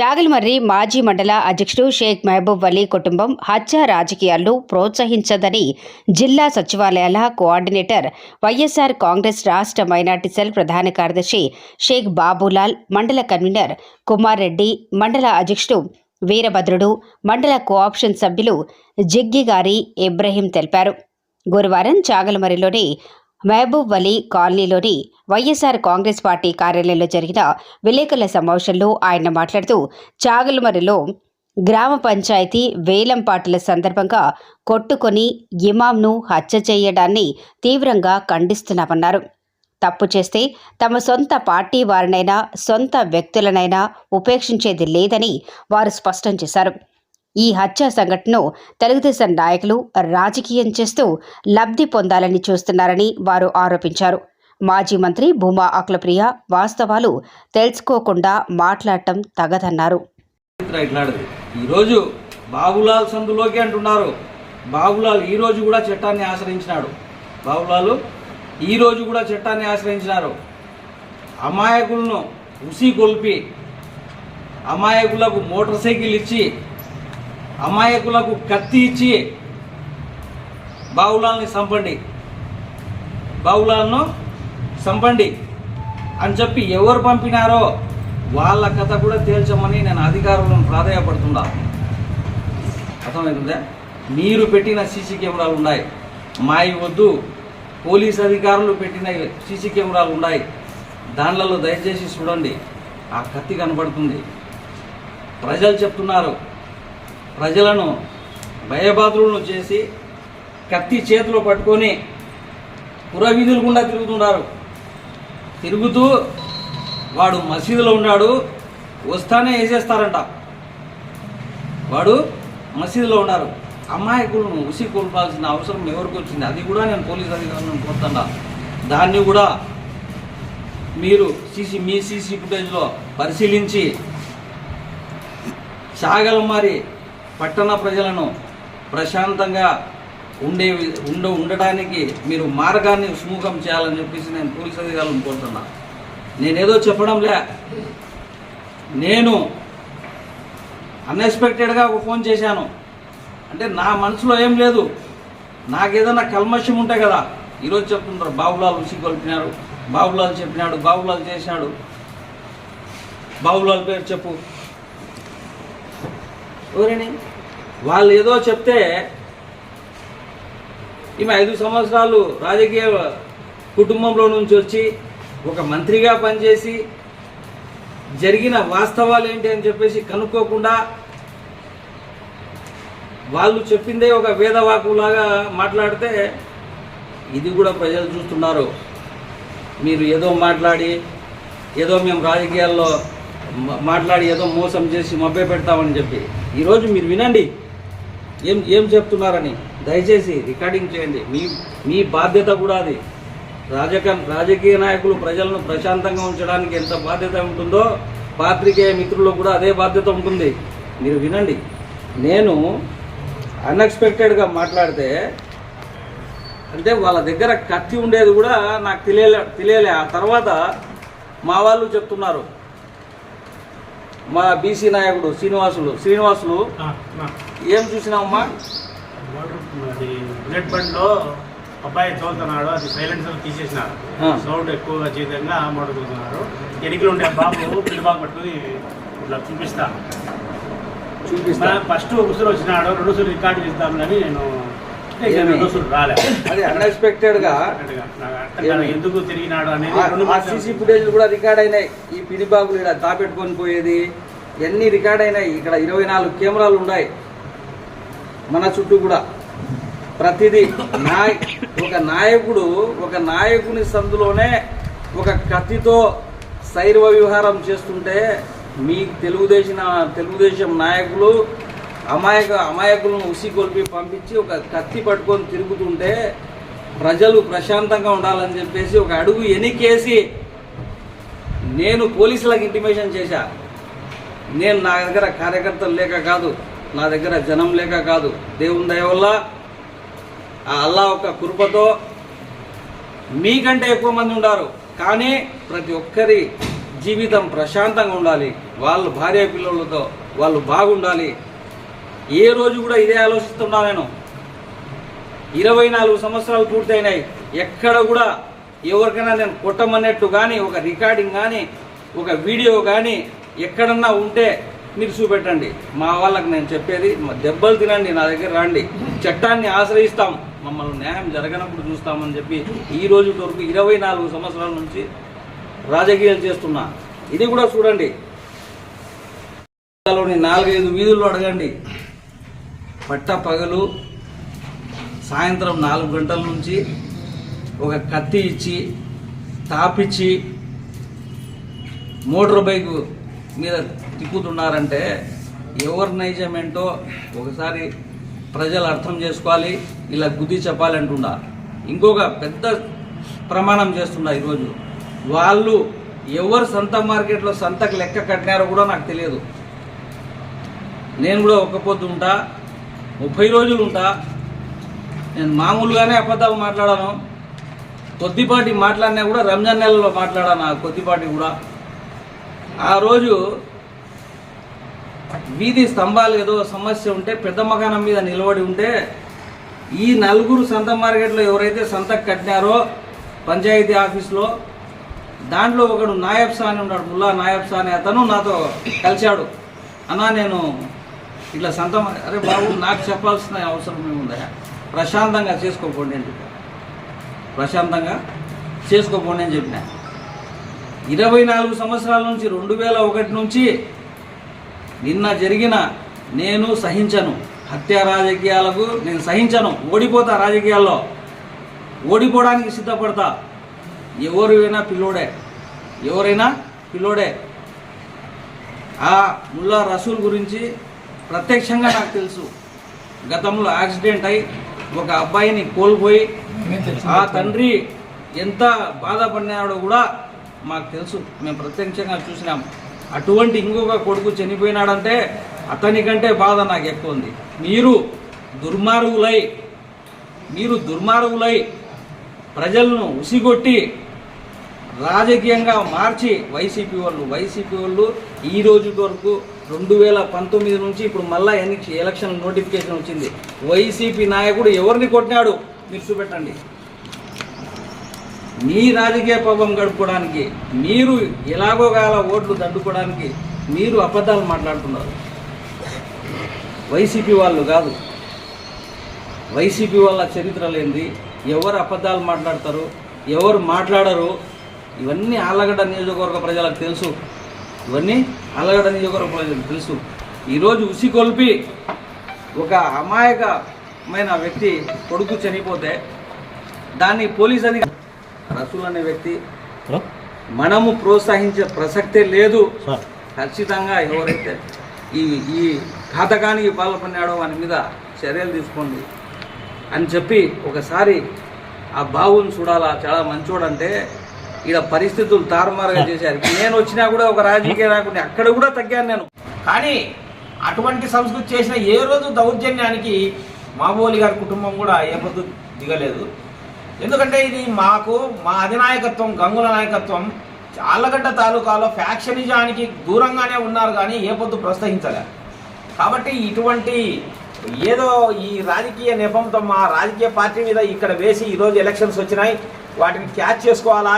చాగలిమర్రి మాజీ మండల అధ్యక్షుడు షేక్ మహబూబ్ అలీ కుటుంబం హత్య రాజకీయాలను ప్రోత్సహించదని జిల్లా సచివాలయాల కోఆర్డినేటర్ వైఎస్ఆర్ కాంగ్రెస్ రాష్ట్ర మైనార్టీ సెల్ ప్రధాన కార్యదర్శి షేక్ బాబులాల్ మండల కన్వీనర్ కుమార్ రెడ్డి మండల అధ్యక్షుడు వీరభద్రుడు మండల కోఆప్షన్ సభ్యులు జిగ్గిగారి ఇబ్రహీం తెలిపారు. గురువారం చాగలమరిలోని మహబూబ్ అలీ కాలనీలోని వైఎస్ఆర్ కాంగ్రెస్ పార్టీ కార్యాలయంలో జరిగిన విలేకరుల సమావేశంలో ఆయన మాట్లాడుతూ చాగలమరిలో గ్రామ పంచాయతీ వేలంపాటల సందర్భంగా కొట్టుకొని ఇమాంను హత్య చేయడాన్ని తీవ్రంగా ఖండిస్తున్నామన్నారు. తప్పు చేస్తే తమ సొంత పార్టీ వారినైనా సొంత వ్యక్తులనైనా ఉపేక్షించేది లేదని వారు స్పష్టం చేశారు. ఈ హత్య సంఘటనను తెలుగుదేశం నాయకులు రాజకీయం చేస్తూ లబ్ధి పొందాలని చూస్తున్నారని వారు ఆరోపించారు. మాజీ మంత్రి భూమా అఖిలప్రియ వాస్తవాలు తెలుసుకోకుండా మాట్లాడటం తగదన్నారు. ఈరోజు బాబులాల్ సందులోకి అంటున్నారు. బాబులాల్ ఈ రోజు కూడా చట్టాన్ని ఆశ్రయించినాడు. బాబులాలు ఈ రోజు కూడా చట్టాన్ని ఆశ్రయించినారు. అమాయకులను ఉసి కొల్పి అమాయకులకు మోటార్ సైకిల్ ఇచ్చి అమాయకులకు కత్తి ఇచ్చి బావులాల్ని చంపండి బావులాలను చంపండి అని చెప్పి ఎవరు పంపినారో వాళ్ళ కథ కూడా తేల్చమని నేను అధికారులను ప్రాధాయపడుతున్నా. అర్థమవుతుందా? మీరు పెట్టిన సీసీ కెమెరాలు ఉన్నాయి. మాయి వద్దు. పోలీస్ అధికారులు పెట్టిన సీసీ కెమెరాలు ఉన్నాయి. దానిలలో దయచేసి చూడండి. ఆ కత్తి కనబడుతుంది. ప్రజలు చెప్తున్నారు. ప్రజలను భయబాధులను చేసి కత్తి చేతిలో పట్టుకొని పురవీధులు గుండా తిరుగుతున్నారు. తిరుగుతూ వాడు మసీదులో ఉన్నాడు. వస్తానే వేసేస్తారంట. వాడు మసీదులో ఉన్నారు. అమాయకులను ఉసి కొల్పాల్సిన అవసరం ఎవరికి వచ్చింది? అది కూడా నేను పోలీస్ అధికారులను కోరుతున్నా దాన్ని కూడా మీరు సీసీ మీ సీసీ ఫుటేజ్లో పరిశీలించి చాగలమారి పట్టణ ప్రజలను ప్రశాంతంగా ఉండే ఉండ ఉండడానికి మీరు మార్గాన్ని సుముఖం చేయాలని చెప్పేసి నేను పోలీస్ అధికారులను కోరుతున్నా. నేనేదో చెప్పడంలే. నేను అన్ఎక్స్పెక్టెడ్గా ఒక ఫోన్ చేశాను. అంటే నా మనసులో ఏం లేదు. నాకేదన్నా కల్మషం ఉంటే కదా ఈరోజు చెప్తుంటారు బాబులాల్ ఉసి కొలిపినారు బాబులాల్ చెప్పినాడు బాబులాల్ చేశాడు. బాబులాల్ పేరు చెప్పు. ఎవరని? వాళ్ళు ఏదో చెప్తే ఈమె ఐదు సంవత్సరాలు రాజకీయ కుటుంబంలో నుంచి వచ్చి ఒక మంత్రిగా పనిచేసి జరిగిన వాస్తవాలు ఏంటి అని చెప్పేసి కనుక్కోకుండా వాళ్ళు చెప్పిందే ఒక వేదవాకులాగా మాట్లాడితే ఇది కూడా ప్రజలు చూస్తున్నారు. మీరు ఏదో మాట్లాడి ఏదో మేము రాజకీయాల్లో మాట్లాడి ఏదో మోసం చేసి మభ్య పెడతామని చెప్పి. ఈరోజు మీరు వినండి. ఏం ఏం చెప్తున్నారని? దయచేసి రికార్డింగ్ చేయండి. మీ మీ బాధ్యత కూడా అది. రాజక రాజకీయ నాయకులు ప్రజలను ప్రశాంతంగా ఉంచడానికి ఎంత బాధ్యత ఉంటుందో పాత్రికేయ మిత్రుల్లో కూడా అదే బాధ్యత ఉంటుంది. మీరు వినండి. నేను అన్ఎక్స్పెక్టెడ్గా మాట్లాడితే అంటే వాళ్ళ దగ్గర కత్తి ఉండేది కూడా నాకు తెలియలే తెలియలే. ఆ తర్వాత మా వాళ్ళు చెప్తున్నారు. మా బీసీ నాయకుడు శ్రీనివాసులు. శ్రీనివాసులు. ఏం చూసినావమ్మా? అది బుల్లెట్ బండ్లో అబ్బాయి తోలుతున్నాడు అది సైలెన్సర్ తీసేసినారు. సౌండ్ ఎక్కువగా చేయడంగా మోడుతున్నారు ఎనికలు ఉండే బాబు పిల్లి బాబు పట్టుకుని ఇట్లా చూపిస్తా. చూపిస్తా. ఫస్ట్ ఉసురు వచ్చినాడు రెండు రికార్డు చేద్దామని నేను అదే అన్ఎక్స్పెక్టెడ్గా? ఎందుకు తిరిగినాడు అనేది సీసీ ఫుటేజ్ కూడా రికార్డ్ అయినాయి. ఈ పిడిబాగులు ఇక్కడ దాపెట్టుకొని పోయేది ఇవన్నీ రికార్డ్ అయినాయి? ఇక్కడ ఇరవై నాలుగు కెమెరాలు ఉన్నాయి. మన చుట్టూ కూడా. ప్రతిదీ నాయ ఒక నాయకుడు ఒక నాయకుని సందులోనే ఒక కత్తితో శైర్వ విహారం చేస్తుంటే మీ తెలుగుదేశం తెలుగుదేశం నాయకులు అమాయక అమాయకులను ఉసిగొల్పి పంపించి ఒక కత్తి పట్టుకొని తిరుగుతుంటే ప్రజలు ప్రశాంతంగా ఉండాలని చెప్పేసి ఒక అడుగు ఎనికేసి నేను పోలీసులకు ఇంటిమేషన్ చేశా. నేను నా దగ్గర కార్యకర్తలు లేక కాదు నా దగ్గర జనం లేక కాదు. దేవుని దయ వల్ల ఆ అల్లా ఒక కృపతో మీకంటే ఎక్కువ మంది ఉన్నారు కానీ ప్రతి ఒక్కరి జీవితం ప్రశాంతంగా ఉండాలి. వాళ్ళ భార్య పిల్లలతో వాళ్ళు బాగుండాలి. ఏ రోజు కూడా ఇదే ఆలోచిస్తున్నా నేను. ఇరవై నాలుగు సంవత్సరాలు పూర్తయినాయి. ఎక్కడ కూడా ఎవరికైనా నేను కొట్టమన్నట్టు కానీ ఒక రికార్డింగ్ కానీ ఒక వీడియో కానీ ఎక్కడన్నా ఉంటే మీరు చూపెట్టండి. మా వాళ్ళకి నేను చెప్పేది దెబ్బలు తినండి నా దగ్గర రండి. చట్టాన్ని ఆశ్రయిస్తాం. మమ్మల్ని న్యాయం జరగనప్పుడు చూస్తామని చెప్పి ఈ రోజు వరకు ఇరవై నాలుగు సంవత్సరాల నుంచి రాజకీయాలు చేస్తున్నా. ఇది కూడా చూడండి. నాలుగైదు వీధుల్లో అడగండి. పట్ట పగలు సాయంత్రం నాలుగు గంటల నుంచి ఒక కత్తి ఇచ్చి తాపిచ్చి మోటార్ బైక్ మీద తిప్పుతున్నారంటే ఎవరి నైజం ఏంటో ఒకసారి ప్రజలు అర్థం చేసుకోవాలి ఇలా గుద్ది చెప్పాలంటుండా ఇంకొక పెద్ద ప్రమాణం చేస్తుండా ఈరోజు. వాళ్ళు ఎవరు సంత మార్కెట్లో సంతకు లెక్క కట్టినారో కూడా నాకు తెలియదు. నేను కూడా ఒక్కపోతుంటా ఉంటా. ముప్పై రోజులు ఉంటా. నేను మామూలుగానే అబద్ధాలు మాట్లాడాను. కొద్దిపాటి మాట్లాడినా కూడా రంజాన్ నెలలో మాట్లాడాను ఆ కొద్దిపాటి కూడా. ఆ రోజు వీధి స్తంభాలు ఏదో సమస్య ఉంటే పెద్ద మకానం మీద నిలబడి ఉంటే ఈ నలుగురు సంత మార్కెట్లో ఎవరైతే సంతకు కట్టినారో పంచాయతీ ఆఫీస్లో దాంట్లో ఒకడు నాయబ్సా అని ఉన్నాడు ముల్లా నాయబ్ సా అనే అతను నాతో కలిశాడు. అన్నా నేను ఇట్లా సంత అరే బాబు నాకు చెప్పాల్సిన అవసరం ఏముందా? ప్రశాంతంగా చేసుకోపోండి అని చెప్పా. ప్రశాంతంగా చేసుకోపోండి అని చెప్పిన. ఇరవై నాలుగు సంవత్సరాల నుంచి రెండు వేల ఒకటి నుంచి నిన్న జరిగిన నేను సహించను. హత్య రాజకీయాలకు నేను సహించను. ఓడిపోతా రాజకీయాల్లో. ఓడిపోవడానికి సిద్ధపడతా. ఎవరైనా పిల్లోడే. ఎవరైనా పిల్లోడే. ఆ ముల్లా రసూల్ గురించి ప్రత్యక్షంగా నాకు తెలుసు. గతంలో యాక్సిడెంట్ అయి ఒక అబ్బాయిని కోల్పోయి ఆ తండ్రి ఎంత బాధపడినాడో కూడా మాకు తెలుసు. మేము ప్రత్యక్షంగా చూసినాం. అటువంటి ఇంకొక కొడుకు చనిపోయినాడంటే అతని కంటే బాధ నాకు ఎక్కువ ఉంది. మీరు దుర్మార్గులై మీరు దుర్మార్గులై ప్రజలను ఉసిగొట్టి రాజకీయంగా మార్చి వైసీపీ వాళ్ళు వైసీపీ వాళ్ళు ఈ రోజు వరకు రెండు వేల పంతొమ్మిది నుంచి ఇప్పుడు మళ్ళా ఎన్ని ఎలక్షన్ నోటిఫికేషన్ వచ్చింది? వైసీపీ నాయకుడు ఎవరిని కొట్టినాడు? మీరు చూపెట్టండి. మీ రాజకీయ పవం గడుపుకోవడానికి మీరు ఎలాగో కాల ఓట్లు దడ్డుకోవడానికి మీరు అబద్ధాలు మాట్లాడుతున్నారు. వైసీపీ వాళ్ళు కాదు. వైసీపీ వాళ్ళ చరిత్ర లేనిది. ఎవరు అబద్ధాలు మాట్లాడతారు? ఎవరు మాట్లాడరు? ఇవన్నీ ఆలగడ్డ నియోజకవర్గ ప్రజలకు తెలుసు. ఇవన్నీ ఆలగడ్డ నియోజకవర్గ ప్రజలకు తెలుసు ఈరోజు ఉసికొల్పి ఒక అమాయకమైన వ్యక్తి కొడుకు చనిపోతే దాన్ని పోలీస్ అధికారి రసూల్ అనే వ్యక్తి మనము ప్రోత్సహించే ప్రసక్తే లేదు. ఖచ్చితంగా ఎవరైతే ఈ ఈ ఘాతకానికి పాల్పడినాడో వాని మీద చర్యలు తీసుకోండి అని చెప్పి ఒకసారి ఆ బావుని చూడాలా? చాలా మంచోడంటే ఈడ పరిస్థితులు తారుమారుగా చేశారు. నేను వచ్చినా కూడా ఒక రాజకీయ నాయకుడిని అక్కడ కూడా తగ్గాను నేను. కానీ అటువంటి సంస్కృతి చేసిన ఏ రోజు దౌర్జన్యానికి మాబోలి గారి కుటుంబం కూడా ఏ పొద్దు దిగలేదు. ఎందుకంటే ఇది మాకు మా అధినాయకత్వం గంగుల నాయకత్వం చాలగడ్డ తాలూకాలో ఫ్యాక్షనిజానికి దూరంగానే ఉన్నారు కానీ ఏ పొద్దు ప్రోత్సహించలే కాబట్టి ఇటువంటి ఏదో ఈ రాజకీయ నెపంతో మా రాజకీయ పార్టీ మీద ఇక్కడ వేసి ఈరోజు ఎలక్షన్స్ వచ్చినాయి. వాటిని క్యాచ్ చేసుకోవాలా?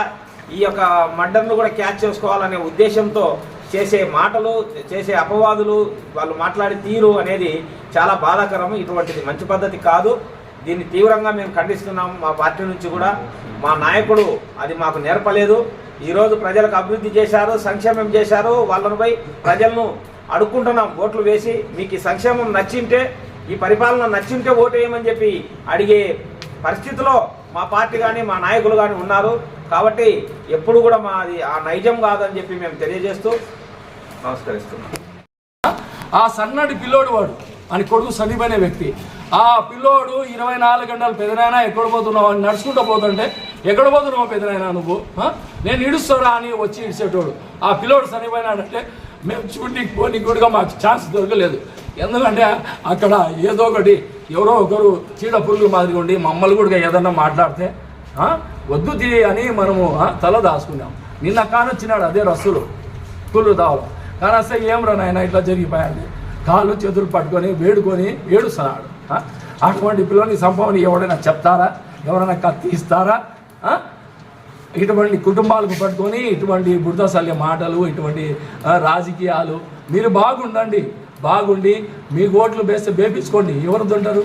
ఈ యొక్క మర్డర్ను కూడా క్యాచ్ చేసుకోవాలనే ఉద్దేశంతో చేసే మాటలు చేసే అపవాదులు వాళ్ళు మాట్లాడే తీరు అనేది చాలా బాధాకరం. ఇటువంటిది మంచి పద్ధతి కాదు. దీన్ని తీవ్రంగా మేము ఖండిస్తున్నాం. మా పార్టీ నుంచి కూడా మా నాయకుడు అది మాకు నేర్పలేదు. ఈరోజు ప్రజలకు అభివృద్ధి చేశారు సంక్షేమం చేశారు. వాళ్ళను పోయి ప్రజలను అడుక్కుంటున్నాం ఓట్లు వేసి. మీకు ఈ సంక్షేమం నచ్చింటే ఈ పరిపాలన నచ్చింటే ఓటు వేయమని చెప్పి అడిగే పరిస్థితిలో మా పార్టీ కానీ మా నాయకులు కానీ ఉన్నారు. కాబట్టి ఎప్పుడు కూడా మాది ఆ నైజం కాదని చెప్పి మేము తెలియజేస్తూ నమస్కరిస్తున్నాం. ఆ సన్నటి పిల్లోడు వాడు అని కొడుకు సనిపోయిన వ్యక్తి. ఆ పిల్లోడు ఇరవై నాలుగు గంటలు పెదనైనా ఎక్కడ పోతున్నావు అని నడుచుకుంటూ పోతుంటే ఎక్కడ పోతున్నావు పెదనైనా నువ్వు? నేను ఇడుస్తారా అని వచ్చి ఇడిచేటోడు ఆ పిల్లోడు చనిపోయినాడంటే మేము చూడడానికి పోనీ కూడా మాకు ఛాన్స్ దొరకలేదు. ఎందుకంటే అక్కడ ఏదో ఒకటి ఎవరో ఒకరు చీడ పురుగు మాదిరిగా ఉండి మమ్మల్ని కూడా ఏదన్నా మాట్లాడితే వద్దు తిరిగి అని మనము తల దాచుకున్నాం. నిన్న కానొచ్చినాడు అదే రస్సులు కుళ్ళు దావలు. కానీ అసలు ఏం రా నాయన ఇట్లా జరిగిపోయాడు కాళ్ళు చేతులు పట్టుకొని వేడుకొని ఏడుస్తున్నాడు. అటువంటి పిల్లని సంభవం ఎవరైనా చెప్తారా? ఎవరైనా కత్తి ఇస్తారా? ఇటువంటి కుటుంబాలకు పట్టుకొని ఇటువంటి బురదశల్య మాటలు ఇటువంటి రాజకీయాలు మీరు బాగుండండి. బాగుండి మీ ఓట్లు వేస్తే బేపించుకోండి ఎవరు తింటారు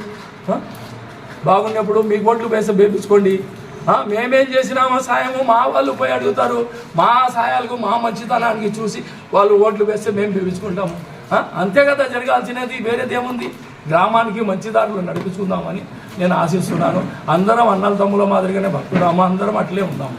బాగున్నప్పుడు మీ ఓట్లు వేస్తే బేపించుకోండి మేమేం చేసినామో సాయము మా వాళ్ళు పోయి అడుగుతారు. మా సాయాలకు మా మంచితనానికి చూసి వాళ్ళు ఓట్లు వేస్తే మేము బేపించుకుంటాము అంతే కదా జరగాల్సినది వేరేదేముంది? గ్రామానికి మంచి దారులు నడిపించుకుందామని నేను ఆశిస్తున్నాను. అందరం అన్నల తమ్ముల మాదిరిగానే భక్తుడాము అందరం అట్లే ఉందాము.